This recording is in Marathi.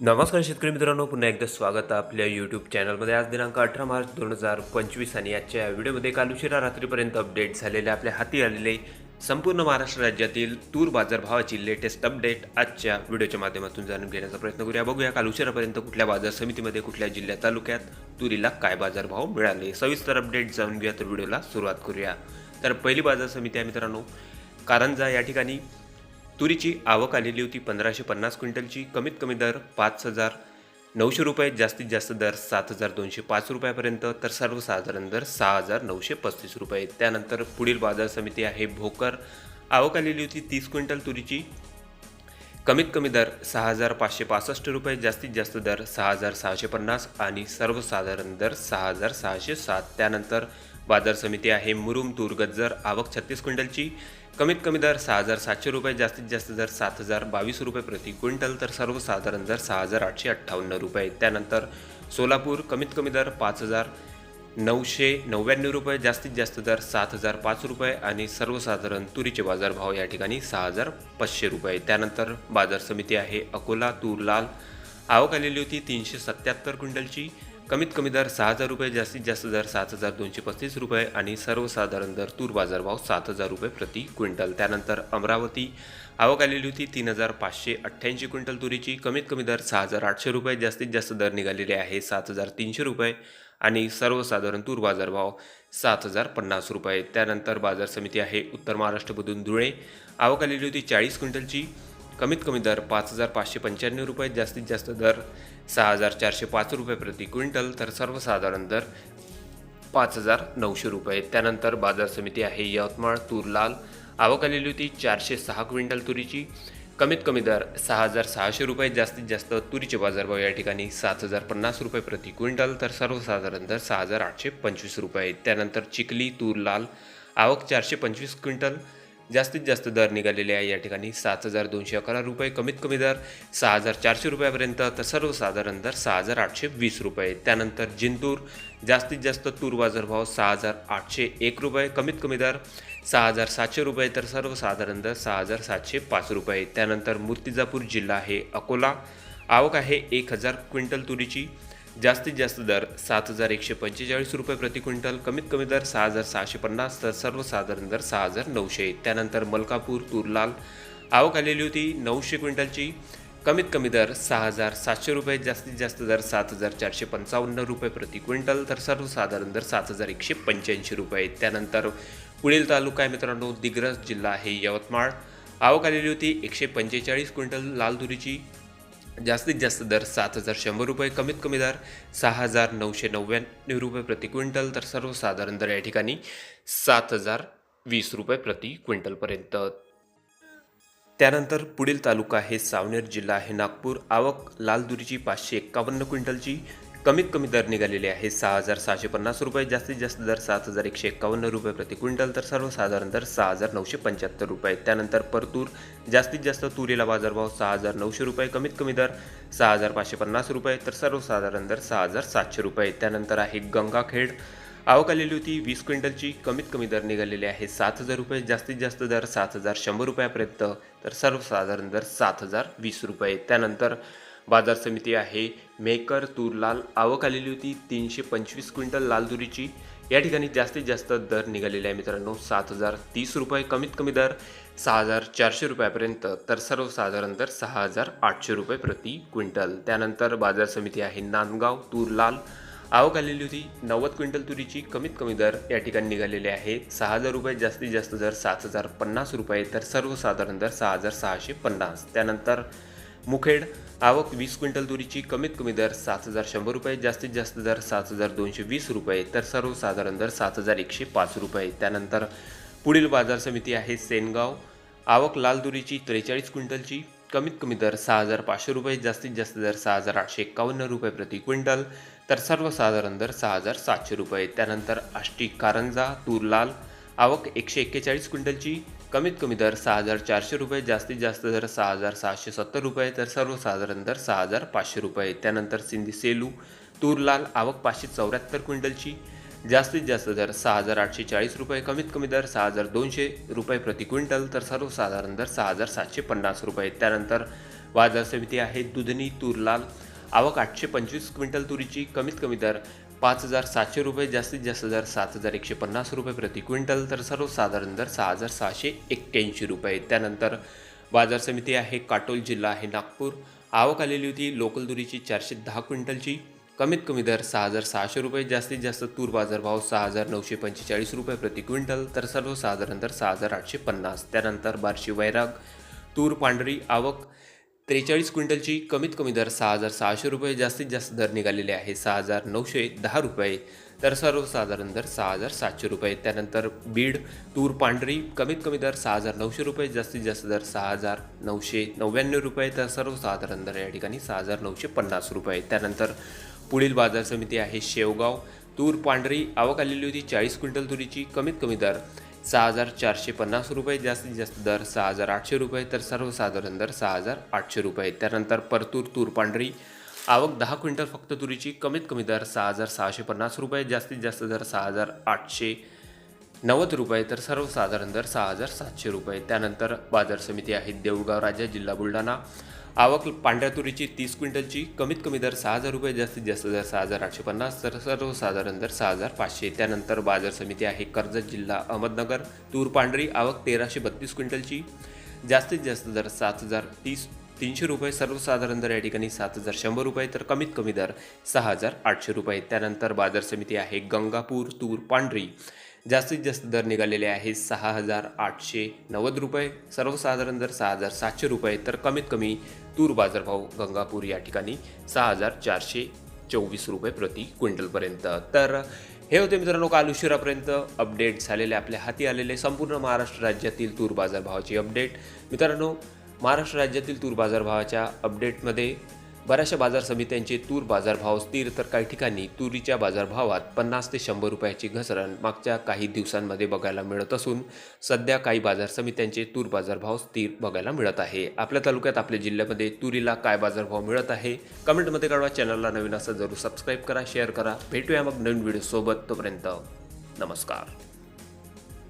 नमस्कार शेतकरी मित्रांनो पुन्हा एकदा स्वागत आहे आपल्या यूट्यूब चॅनलमध्ये आज दिनांक अठरा मार्च दोन हजार पंचवीस आणि आजच्या या व्हिडिओमध्ये काल उशिरा रात्रीपर्यंत अपडेट झालेले आपल्या हाती आलेले संपूर्ण महाराष्ट्र राज्यातील तूर बाजारभावाची लेटेस्ट अपडेट आजच्या व्हिडिओच्या माध्यमातून जाणून घेण्याचा प्रयत्न करूया. बघूया काल उशिरापर्यंत कुठल्या बाजार समितीमध्ये कुठल्या जिल्ह्या तालुक्यात तुरीला काय बाजारभाव मिळाले. सविस्तर अपडेट जाणून घेऊया तर व्हिडिओला सुरुवात करूया. तर पहिली बाजार समिती आहे मित्रांनो कारंजा या ठिकाणी. तुरीची आवक आलेली होती पंधराशे पन्नास क्विंटलची. कमीत कमी दर पाच हजार. नऊशे रुपये जास्तीत जास्त दर सात हजार दोनशे पाच रुपयापर्यंत तर सर्वसाधारण दर सहा हजार नऊशे पस्तीस रुपये. त्यानंतर पुढील बाजार समिती आहे भोकर. आवक आलेली होती तीस क्विंटल तुरीची. कमीत कमी दर सहा हजार पाचशे पासष्ट रुपये जास्तीत जास्त दर सहा हजार सहाशे पन्नास आणि सर्वसाधारण दर सहा हजार सहाशे सात. त्यानंतर बाजार समिती आहे मुरुम तूर गज्जर आवक छत्तीस क्विंटलची. कमीत कमी दर सहा हजार सातशे रुपये जास्तीत जास्त दर सात हजार बावीस रुपये प्रति क्विंटल तर सर्वसाधारण दर सहा हजार आठशे अठ्ठावन्न रुपये. त्यानंतर सोलापूर कमीत कमी दर पाच हजार नऊशे नव्याण्णव रुपये जास्तीत जास्त दर सात हजार पाच रुपये आणि सर्वसाधारण तुरीचे बाजारभाव या ठिकाणी सहा हजार पाचशे रुपये. त्यानंतर बाजार समिती आहे अकोला तूर लाल. आवक आलेली होती तीनशे सत्याहत्तर क्विंटलची. कमीत कमी दर सहा हजार रुपये जास्तीत जास्त दर सात हजार दोनशे पस्तीस रुपये आणि सर्वसाधारण दर तूर बाजारभाव सात हजार रुपये प्रति क्विंटल. त्यानंतर अमरावती आवक आलेली होती तीन हजार पाचशे अठ्ठ्याऐंशी क्विंटल तुरीची. कमीत कमी दर सहा हजार आठशे रुपये जास्तीत जास्त दर निघालेले आहे सात हजार तीनशे रुपये आणि सर्वसाधारण तूर बाजारभाव सात हजार पन्नास रुपये. त्यानंतर बाजार समिती आहे उत्तर महाराष्ट्रमधून धुळे. आवक आलेली होती चाळीस क्विंटलची. कमीत कमी दर पाच हजार पाचशे पंच्याण्णव रुपये जास्तीत जास्त दर सहा हजार चारशे पाच रुपये प्रति क्विंटल तर सर्वसाधारण दर पाच हजार नऊशे रुपये. त्यानंतर बाजार समिती आहे यवतमाळ तूर लाल आवक आलेली होती चारशे सहा क्विंटल तुरीची. कमीत कमी दर सहा हजार सहाशे रुपये. जास्तीत जास्त तुरीचे बाजारभाव या ठिकाणी सात हजार पन्नास रुपये प्रति क्विंटल तर सर्वसाधारण दर सहा हजार आठशे पंचवीस रुपये. त्यानंतर चिखली तूर लाल आवक चारशे पंचवीस क्विंटल. जास्तीत जास्त दर निघालेले आहे. या ठिकाणी सात हजार दोनशे अकरा रुपये कमीत कमी दर सहा हजार चारशे रुपयापर्यंत तर सर्वसाधारण दर सहा हजार आठशे वीस रुपये. त्यानंतर जिंतूर जास्तीत जास्त तूर बाजारभाव सहा हजार आठशे एक रुपये कमीत कमी दर सहा हजार सातशे रुपये तर सर्वसाधारण दर सहा हजार सातशे पाच रुपये. त्यानंतर मूर्तिजापूर जिल्हा आहे अकोला. आवक आहे एक हजार क्विंटल तुरीची. जास्तीत जास्त दर सात हजार एकशे पंचेचाळीस रुपये प्रति क्विंटल कमीत कमी दर सहा हजार सहाशे पन्नास तर सर्वसाधारण दर सहा हजार नऊशे. त्यानंतर मलकापूर तुरलाल आवक आलेली होती नऊशे क्विंटलची. कमीत कमी दर सहा हजार सातशे रुपये जास्तीत जास्त दर सात हजार चारशे पंचावन्न रुपये प्रति क्विंटल तर सर्वसाधारण दर सात हजार एकशे पंच्याऐंशी रुपये. त्यानंतर पुढील तालुका आहे मित्रांनो दिग्रस जिल्हा आहे यवतमाळ. आवक आलेली होती एकशे पंचेचाळीस क्विंटल लाल तुरीची. जास्तीत जास्त दर सात हजार शंभर रुपये कमीत कमी दर सहा हजार नऊशे नव्याण्णव रुपये प्रति क्विंटल तर सर्वसाधारण दर या ठिकाणी सात हजार वीस रुपये प्रति क्विंटलपर्यंत त्यानंतर पुढील तालुका आहे सावनेर जिल्हा आहे नागपूर. आवक लाल दुरीची पाचशे एक्कावन्न क्विंटलची कमीत कमी दर निघालेले आहे सहा हजार सहाशे पन्नास रुपये जास्तीत जास्त दर सात हजार एकशे एक्कावन्न रुपये प्रति क्विंटल तर सर्वसाधारण दर सहा हजार नऊशे पंच्याहत्तर रुपये. त्यानंतर परतूर जास्तीत जास्त तुरीला बाजारभाव सहा हजार नऊशे रुपये कमीत कमी दर सहा हजार पाचशे पन्नास रुपये तर सर्वसाधारण दर सहा हजार सातशे रुपये. त्यानंतर आहे गंगाखेड आवक आलेली होती वीस क्विंटलची कमीत कमी दर निघालेली आहे सात हजार रुपये जास्तीत जास्त दर सात हजार शंभर रुपयापर्यंत तर सर्वसाधारण दर सात हजार वीस रुपये. त्यानंतर बाजार समिती आहे मेकर तूर लाल आवक आलेली होती. तीनशे पंचवीस क्विंटल लाल तुरीची. या ठिकाणी जास्तीत जास्त दर निघालेले आहे मित्रांनो. सात हजार तीस रुपये कमीत कमी दर सहा हजार चारशे रुपयापर्यंत. तर सर्वसाधारण दर सहा हजार आठशे रुपये प्रति क्विंटल. त्यानंतर बाजार समिती आहे नांदगाव तूर लाल आवक आलेली होती नव्वद क्विंटल तुरीची. कमीत कमी दर या ठिकाणी निघालेले आहे. सहा हजार रुपये जास्तीत जास्त दर सात हजार पन्नास रुपये. तर सर्वसाधारण दर सहा हजार सहाशे पन्नास. त्यानंतर मुखेड आवक वीस क्विंटल तुरीची कमीत कमी दर सात हजार शंभर रुपये जास्तीत जास्त दर सात हजार दोनशे वीस रुपये तर सर्वसाधारण दर सात हजार एकशे पाच रुपये. त्यानंतर पुढील बाजार समिती आहे सेनगाव. आवक लाल तुरीची त्रेचाळीस क्विंटलची कमीत कमी दर सहा हजार पाचशे रुपये जास्तीत जास्त दर सहा हजार आठशे एक्कावन्न रुपये प्रति क्विंटल तर सर्वसाधारण दर सहा हजार सातशे रुपये. त्यानंतर आष्टी कारंजा तूर लाल आवक एकशे एक्केचाळीस क्विंटलची कमीत कमी दर सहा हजार चारशे रुपये जास्तीत जास्त दर सहा हजार सहाशे सत्तर रुपये तर सर्वसाधारण दर सहा हजार पाचशे रुपये. त्यानंतर सिंधी सेलू तूर लाल आवक पाचशे चौऱ्याहत्तर क्विंटलची. जास्तीत जास्त दर सहा हजार आठशे चाळीस रुपये कमीत कमी दर सहा हजार दोनशे रुपये प्रति क्विंटल तर सर्वसाधारण दर सहा हजार सातशे पन्नास रुपये. त्यानंतर बाजार समिती आहे दुधनी तूर लाल आवक आठशे पंचवीस क्विंटल तुरीची कमीत कमी दर पाच हजार सातशे रुपये जास्तीत जास्त दर सात हजार एकशे पन्नास रुपये प्रति क्विंटल तर सर्वसाधारण दर सहा हजार सहाशे एक्क्याऐंशी रुपये त्यानंतर बाजार समिती आहे काटोल जिल्हा आहे नागपूर. आवक आलेली होती लोकल दुरीची चारशे दहा क्विंटलची. कमीत कमी दर सहा हजार सहाशे रुपये जास्तीत जास्त तूर बाजारभाव सहा हजार नऊशे पंचेचाळीस रुपये प्रति क्विंटल तर सर्वसाधारण दर सहा हजार आठशे पन्नास. त्यानंतर बार्शी वैराग तूर पांढरी आवक. त्रेचाळीस क्विंटलची कमीत कमी दर सहा हजार सहाशे रुपये जास्तीत जास्त दर निघालेले आहे सहा हजार नऊशे दहा रुपये. तर सर्वसाधारण दर सहा हजार सातशे रुपये. त्यानंतर बीड तूर पांढरी कमीत कमी दर सहा हजार नऊशे रुपये जास्तीत जास्त दर सहा हजार नऊशे नव्याण्णव रुपये. तर सर्वसाधारण दर या ठिकाणी सहा हजार नऊशे पन्नास रुपये. त्यानंतर पुढील बाजार समिती आहे शेवगाव. तूर पांढरी आवक आलेली होती चाळीस क्विंटल तुरीची कमीत कमी दर. सहा हजार चारशे पन्नास रुपये जास्तीत जास्त दर सहा हजार आठशे रुपये तर सर्वसाधारण दर सहा हजार आठशे रुपये. त्यानंतर परतूर तूर पांढरी आवक दहा क्विंटल फक्त तुरीची कमीत कमी दर सहा हजार सहाशे पन्नास रुपये जास्तीत जास्त दर सहा हजार आठशे नव्वद रुपये तर सर्वसाधारण दर सहा हजार सातशे रुपये. त्यानंतर बाजार समिती आहे देऊळगाव राजा जिल्हा बुलढाणा. आवक पांढऱ्या तुरीची तीस क्विंटलची कमीत कमी दर सहा हजार रुपये जास्तीत जास्त दर सहा हजार आठशे पन्नास तर सर्वसाधारण दर सहा हजार पाचशे. त्यानंतर बाजार समिती आहे कर्जत जिल्हा अहमदनगर तूर पांढरी आवक तेराशे बत्तीस क्विंटलची जास्तीत जास्त दर सात हजार तीस तीनशे रुपये सर्वसाधारण दर या ठिकाणी सात हजार शंभर रुपये तर कमीत कमी दर सहा हजार आठशे रुपये. त्यानंतर बाजार समिती आहे गंगापूर तूर पांढरी. जास्तीत जास्त दर निघालेले आहे सहा हजार आठशे नव्वद रुपये. सर्वसाधारण दर सहा हजार सातशे रुपये. तर कमीत कमी तूर बाजारभाव गंगापूर या ठिकाणी सहा हजार चारशे चोवीस रुपये प्रति क्विंटलपर्यंत. तर हे होते मित्रांनो काल उशिरापर्यंत अपडेट झालेले आपल्या हाती आलेले संपूर्ण महाराष्ट्र राज्यातील तूर बाजारभावाची अपडेट. मित्रांनो महाराष्ट्र राज्यातील तूर बाजारभावाच्या अपडेटमध्ये बऱ्याचशा बाजार समित्यांचे तूर बाजारभाव स्थिर तर काही ठिकाणी तुरीच्या बाजारभावात पन्नास ते शंभर रुपयाची घसरण मागच्या काही दिवसांमध्ये बघायला मिळत असून सध्या काही बाजार समित्यांचे तूर बाजारभाव स्थिर बघायला मिळत आहे. आपल्या तालुक्यात आपल्या जिल्ह्यामध्ये तुरीला काय बाजारभाव मिळत आहे? कमेंटमध्ये कळवा. चॅनलला नवीन असं जरूर सबस्क्राईब करा शेअर करा. भेटूया मग नवीन व्हिडिओसोबत. तोपर्यंत नमस्कार.